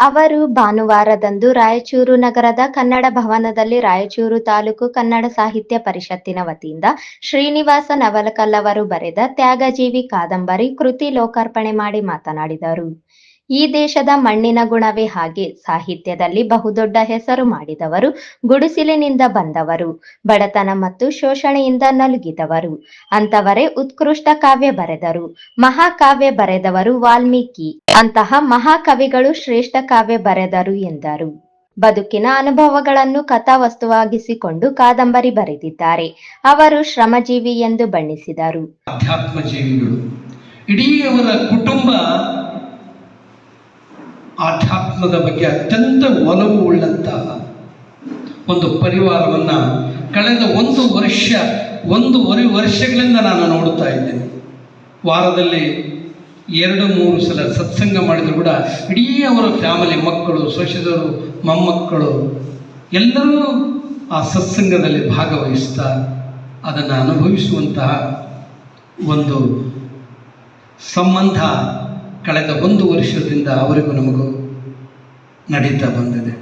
ಅವರು ಭಾನುವಾರದಂದು ರಾಯಚೂರು ನಗರದ ಕನ್ನಡ ಭವನದಲ್ಲಿ ರಾಯಚೂರು ತಾಲೂಕು ಕನ್ನಡ ಸಾಹಿತ್ಯ ಪರಿಷತ್ತಿನ ವತಿಯಿಂದ ಶ್ರೀನಿವಾಸ ನವಲಕಲ್ ಅವರು ಬರೆದ ತ್ಯಾಗಜೀವಿ ಕಾದಂಬರಿ ಕೃತಿ ಲೋಕಾರ್ಪಣೆ ಮಾಡಿ ಮಾತನಾಡಿದರು. ಈ ದೇಶದ ಮಣ್ಣಿನ ಗುಣವೇ ಹಾಗೆ ಸಾಹಿತ್ಯದಲ್ಲಿ ಬಹುದೊಡ್ಡ ಹೆಸರು ಮಾಡಿದವರು, ಗುಡಿಸಿಲಿನಿಂದ ಬಂದವರು, ಬಡತನ ಮತ್ತು ಶೋಷಣೆಯಿಂದ ನಲುಗಿದವರು. ಅಂತವರೇ ಉತ್ಕೃಷ್ಟ ಕಾವ್ಯ ಬರೆದರು. ಮಹಾಕಾವ್ಯ ಬರೆದವರು ವಾಲ್ಮೀಕಿ. ಅಂತಹ ಮಹಾಕವಿಗಳು ಶ್ರೇಷ್ಠ ಕಾವ್ಯ ಬರೆದರು ಎಂದರು. ಬದುಕಿನ ಅನುಭವಗಳನ್ನು ಕಥಾವಸ್ತುವಾಗಿಸಿಕೊಂಡು ಕಾದಂಬರಿ ಬರೆದಿದ್ದಾರೆ. ಅವರು ಶ್ರಮಜೀವಿ ಎಂದು ಬಣ್ಣಿಸಿದರು. ಇಡೀ ಅವರ ಕುಟುಂಬ ಆಧ್ಯಾತ್ಮದ ಬಗ್ಗೆ ಅತ್ಯಂತ ಒಲವು ಉಳ್ಳಂತಹ ಒಂದು ಪರಿವಾರವನ್ನು ಕಳೆದ ಒಂದು ವರ್ಷ, ಒಂದೂವರೆ ವರ್ಷಗಳಿಂದ ನಾನು ನೋಡ್ತಾ ಇದ್ದೇನೆ. ವಾರದಲ್ಲಿ ಎರಡು, ಮೂರು ಸಲ ಸತ್ಸಂಗ ಮಾಡಿದ್ರು ಕೂಡ ಇಡೀ ಅವರ ಫ್ಯಾಮಿಲಿ ಮಕ್ಕಳು, ಸೊಸೆದರು, ಮೊಮ್ಮಕ್ಕಳು ಎಲ್ಲರೂ ಆ ಸತ್ಸಂಗದಲ್ಲಿ ಭಾಗವಹಿಸ್ತಾ ಅದನ್ನು ಅನುಭವಿಸುವಂತಹ ಒಂದು ಸಂಬಂಧ ಕಳೆದ ಒಂದು ವರ್ಷದಿಂದ ಅವರಿಗೂ ನಮಗೂ ನಡೀತಾ ಬಂದಿದೆ.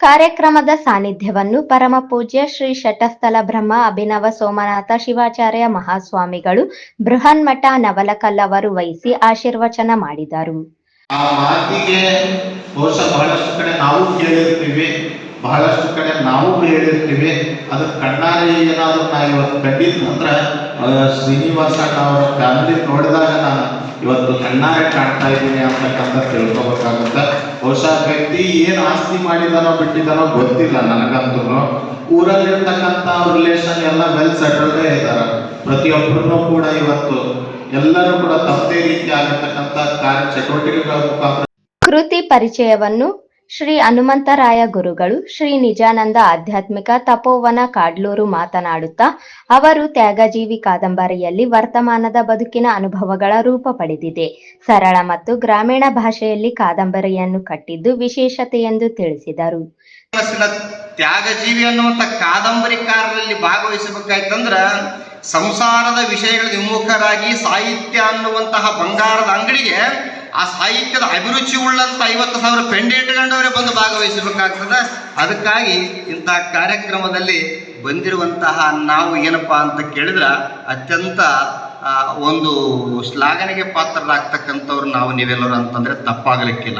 ಕಾರ್ಯಕ್ರಮದ ಸಾನ್ನಿಧ್ಯವನ್ನು ಪರಮ ಪೂಜ್ಯ ಶ್ರೀ ಶಟಸ್ಥಲ ಬ್ರಹ್ಮ ಅಭಿನವ ಸೋಮನಾಥ ಶಿವಾಚಾರ್ಯ ಮಹಾಸ್ವಾಮಿಗಳು ಬೃಹನ್ಮಠ ನವಲಕಲ್ ಅವರು ವಹಿಸಿ ಆಶೀರ್ವಚನ ಮಾಡಿದರು. ಆ ಮಾತಿಗೆ ಬಹುಶಃ ಬಹಳಷ್ಟು ಕಡೆ ನಾವು ಕೇಳಿರ್ತೀವಿ ಬಹಳಷ್ಟು ಕಡೆ ನಾವು ಹೇಳಿರ್ತೀವಿ ಅದು ಕಣ್ಣಾರೆ ಏನಾದರೂ ನಾ ಇವತ್ತು ಕಂಡಿದ್ದು ಅಂದ್ರೆ ಶ್ರೀನಿವಾಸ ಅವರ ಫ್ಯಾಮಿಲಿ ನೋಡಿದಾಗ ನಾನು ಇವತ್ತು ಕಣ್ಣಾರೆ ಕಾಣ್ತಾ ಇದ್ದೀನಿ ಅಂತಕ್ಕಂಥ ತಿಳ್ಕೊಬೇಕಾಗುತ್ತೆ ವ್ಯಕ್ತಿ ಏನು ಆಸ್ತಿ ಮಾಡಿದಾನೋ ಬಿಟ್ಟಿದಾನೋ ಗೊತ್ತಿಲ್ಲ ನನಗಂತೂ. ಊರಲ್ಲಿರ್ತಕ್ಕಂಥ ರಿಲೇಷನ್ ಎಲ್ಲ ವೆಲ್ ಸೆಟಲ್ಡೇ ಇದ್ದಾರೆ ಪ್ರತಿಯೊಬ್ಬರನ್ನು ಕೂಡ ಇವತ್ತು ಎಲ್ಲರೂ ಕೂಡ ತಮ್ಮದೇ ರೀತಿ ಆಗಿರ್ತಕ್ಕಂಥ ಕಾರ್ಯ ಚಟುವಟಿಕೆಗಳ ಮುಖಾಂತರ ಕೃತಿ ಪರಿಚಯವನ್ನು ಶ್ರೀ ಹನುಮಂತರಾಯ ಗುರುಗಳು ಶ್ರೀ ನಿಜಾನಂದ ಆಧ್ಯಾತ್ಮಿಕ ತಪೋವನ ಕಾಡ್ಲೂರು ಮಾತನಾಡುತ್ತಾ, ಅವರು ತ್ಯಾಗಜೀವಿ ಕಾದಂಬರಿಯಲ್ಲಿ ವರ್ತಮಾನದ ಬದುಕಿನ ಅನುಭವಗಳ ರೂಪ ಪಡೆದಿದೆ. ಸರಳ ಮತ್ತು ಗ್ರಾಮೀಣ ಭಾಷೆಯಲ್ಲಿ ಕಾದಂಬರಿಯನ್ನು ಕಟ್ಟಿದ್ದು ವಿಶೇಷತೆ ಎಂದು ತಿಳಿಸಿದರು ತ್ಯಾಗಜೀವಿ ಅನ್ನುವಂಥ ಕಾದಂಬರಿಕಾರರಲ್ಲಿ ಭಾಗವಹಿಸಬೇಕಾಯ್ತಂದ್ರ, ಸಂಸಾರದ ವಿಷಯಗಳ ವಿಮುಖರಾಗಿ ಸಾಹಿತ್ಯ ಅನ್ನುವಂತಹ ಬಂಗಾರದ ಅಂಗಡಿಗೆ ಆ ಸಾಹಿತ್ಯದ ಅಭಿರುಚಿ ಉಳ್ಳಂತ ಐವತ್ತು ಸಾವಿರ ಪೆಂಡೇಟ್ಗಂಡವರೇ ಬಂದು ಭಾಗವಹಿಸಬೇಕಾಗ್ತದೆ. ಅದಕ್ಕಾಗಿ ಇಂತಹ ಕಾರ್ಯಕ್ರಮದಲ್ಲಿ ಬಂದಿರುವಂತಹ ನಾವು ಏನಪ್ಪಾ ಅಂತ ಕೇಳಿದ್ರ ಅತ್ಯಂತ ಆ, ಒಂದು ಶ್ಲಾಘನೆಗೆ ಪಾತ್ರರಾಗ್ತಕ್ಕಂಥವ್ರು ನಾವು ನೀವೆಲ್ಲರೂ ಅಂತಂದ್ರೆ ತಪ್ಪಾಗಲಿಕ್ಕಿಲ್ಲ.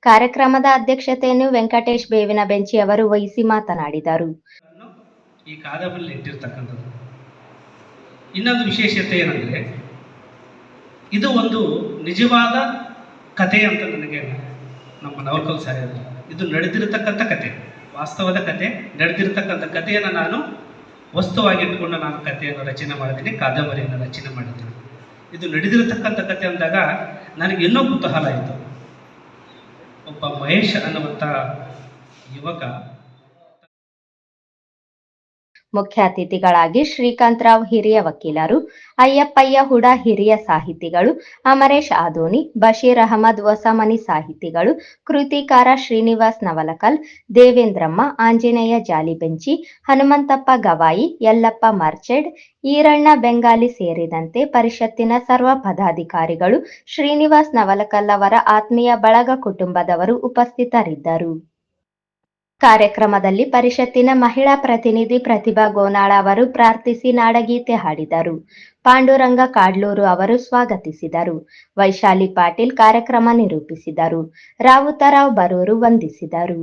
ಕಾರ್ಯಕ್ರಮದ ಅಧ್ಯಕ್ಷತೆಯನ್ನು ವೆಂಕಟೇಶ್ ಬೇವಿನ ಬೆಂಚಿ ಅವರು ವಹಿಸಿ ಮಾತನಾಡಿದರು. ಈ ಕಾದಂಬರಿ ಇಟ್ಟಿರ್ತಕ್ಕಂಥದ್ದು. ಇನ್ನೊಂದು ವಿಶೇಷತೆ ಏನಂದರೆ ಇದು ಒಂದು ನಿಜವಾದ ಕಥೆ ಅಂತ ನನಗೆ ನಮ್ಮ ನವಕಲ್ ಸಾರಿ ಇದು ನಡೆದಿರತಕ್ಕಂಥ ಕತೆ ವಾಸ್ತವದ ಕತೆ ನಡೆದಿರತಕ್ಕಂಥ ಕಥೆಯನ್ನು ನಾನು ವಸ್ತುವಾಗಿ ಇಟ್ಕೊಂಡು ನಾನು ಕಥೆಯನ್ನು ರಚನೆ ಮಾಡಿದ್ದೀನಿ ಕಾದಂಬರಿಯನ್ನು ರಚನೆ ಮಾಡಿದ್ದೀನಿ ಇದು ನಡೆದಿರತಕ್ಕಂಥ ಕತೆ ಅಂದಾಗ ನನಗೆ ಇನ್ನೂ ಕುತೂಹಲ ಆಯಿತು. ಒಬ್ಬ ಮಹೇಶ್ ಅನ್ನುವಂಥ ಯುವಕ ಮುಖ್ಯ ಅತಿಥಿಗಳಾಗಿ ಶ್ರೀಕಾಂತರಾವ್ ಹಿರಿಯ ವಕೀಲರು, ಅಯ್ಯಪ್ಪಯ್ಯ ಹುಡ ಹಿರಿಯ ಸಾಹಿತಿಗಳು, ಅಮರೇಶ್ ಆದೋನಿ ಬಶೀರ್ ಅಹಮದ್ ವಸಮನಿ ಸಾಹಿತಿಗಳು, ಕೃತಿಕಾರ ಶ್ರೀನಿವಾಸ್ ನವಲಕಲ್, ದೇವೇಂದ್ರಮ್ಮ, ಆಂಜನೇಯ ಜಾಲಿಬೆಂಚಿ, ಹನುಮಂತಪ್ಪ ಗವಾಯಿ, ಯಲ್ಲಪ್ಪ ಮರ್ಚೆಡ್, ಈರಣ್ಣ ಬೆಂಗಾಲಿ ಸೇರಿದಂತೆ ಪರಿಷತ್ತಿನ ಸರ್ವ ಪದಾಧಿಕಾರಿಗಳು ಶ್ರೀನಿವಾಸ್ ನವಲಕಲ್ ಅವರ ಆತ್ಮೀಯ ಬಳಗ ಕುಟುಂಬದವರು ಉಪಸ್ಥಿತರಿದ್ದರು. ಕಾರ್ಯಕ್ರಮದಲ್ಲಿ ಪರಿಷತ್ತಿನ ಮಹಿಳಾ ಪ್ರತಿನಿಧಿ ಪ್ರತಿಭಾ ಗೋನಾಳ ಅವರು ಪ್ರಾರ್ಥಿಸಿ ನಾಡಗೀತೆ ಹಾಡಿದರು. ಪಾಂಡುರಂಗ ಕಾಡ್ಲೂರು ಅವರು ಸ್ವಾಗತಿಸಿದರು. ವೈಶಾಲಿ ಪಾಟೀಲ್ ಕಾರ್ಯಕ್ರಮ ನಿರೂಪಿಸಿದರು. ರಾವುತರಾವ್ ಬರೂರು ವಂದಿಸಿದರು.